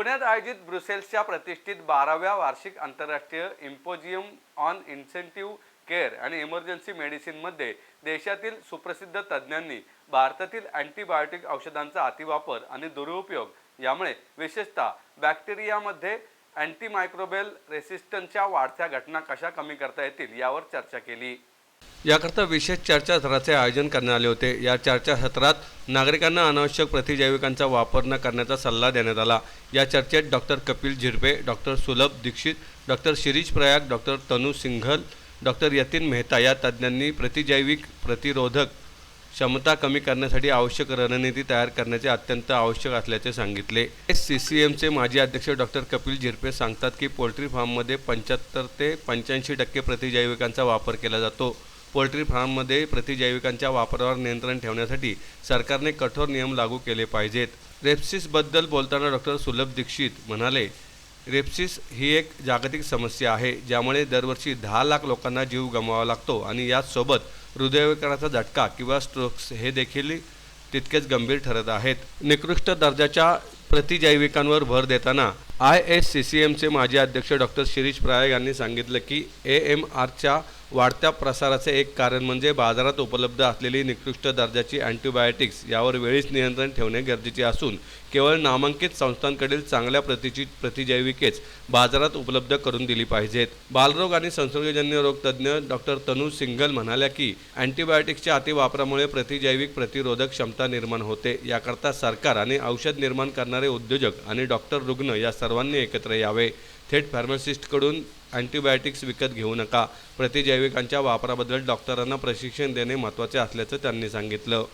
पुण्यात आयोजित ब्रुसेल्सच्या प्रतिष्ठित बाराव्या वार्षिक आंतरराष्ट्रीय इम्पोजियम ऑन इन्सेंटिव्ह केअर आणि इमर्जन्सी मेडिसिनमध्ये देशातील सुप्रसिद्ध तज्ज्ञांनी भारतातील अँटीबायोटिक औषधांचा अतिवापर आणि दुरुपयोग यामुळे विशेषतः बॅक्टेरियामध्ये अँटीमायक्रोबेल रेसिस्टन्सच्या वाढत्या घटना कशा कमी करता येतील यावर चर्चा केली. याकरता विशेष चर्चासत्राचे आयोजन करण्यात आले होते. या चर्चासत्रात नागरिकांना अनावश्यक प्रतिजैविकांचा वापर न करण्याचा सल्ला देण्यात आला. या चर्चेत doctor Kapil Zirpe doctor Sulabh Dixit doctor Shirish Prayag doctor Tanu Singhal doctor Yatin Mehta या तज्ज्ञांनी प्रतिजैविक प्रतिरोधक क्षमता कमी करण्यासाठी आवश्यक रणनीती तयार करण्याचे अत्यंत आवश्यक असल्याचे सांगितले. एस सी सी एमचे माजी अध्यक्ष डॉक्टर कपिल झिरपे सांगतात की पोल्ट्री फार्ममध्ये पंच्याहत्तर ते पंच्याऐंशी टक्के प्रतिजैविकांचा वापर केला जातो. पोल्ट्री फार्ममध्ये प्रतिजैविकांच्या वापरावर नियंत्रण ठेवण्यासाठी सरकारने कठोर नियम लागू केले पाहिजेत. रेप्सिसबद्दल बोलताना डॉक्टर सुलभ दीक्षित म्हणाले रेप्सिस ही एक जागतिक समस्या आहे ज्यामुळे दरवर्षी दहा लाख लोकांना जीव गमवावा लागतो आणि याचसोबत हृदयविकाराचा झटका किंवा स्ट्रोक्स हे देखील तितकेच गंभीर ठरत आहेत. निकृष्ट दर्जाच्या प्रतिजैविकांवर भर देताना आय एस सी सी एमचे माजी अध्यक्ष डॉक्टर शिरीष प्रायग यांनी सांगितलं की ए एम आरच्या वाढत्या प्रसाराचे एक कारण म्हणजे बाजारात उपलब्ध असलेली निकृष्ट दर्जाची अँटीबायोटिक्स यावर वेळीच नियंत्रण ठेवणे गरजेचे असून केवळ नामांकित संस्थांकडील चांगल्या प्रतीची प्रतिजैविकेच बाजारात उपलब्ध करून दिली पाहिजेत. बालरोग आणि संसर्गजन्य रोग तज्ज्ञ डॉक्टर तनु सिंगल म्हणाल्या की अँटीबायोटिक्सच्या अतिवापरामुळे प्रतिजैविक प्रतिरोधक क्षमता निर्माण होते. याकरता सरकार आणि औषध निर्माण करणारे उद्योजक आणि डॉक्टर रुग्ण या सर्वांनी एकत्र यावे. थेट फार्मासिस्टकडून अँटीबायोटिक्स विकत घेऊ नका. प्रतिजैविकांच्या वापराबद्दल डॉक्टरांना प्रशिक्षण देणे महत्त्वाचे असल्याचं त्यांनी सांगितलं.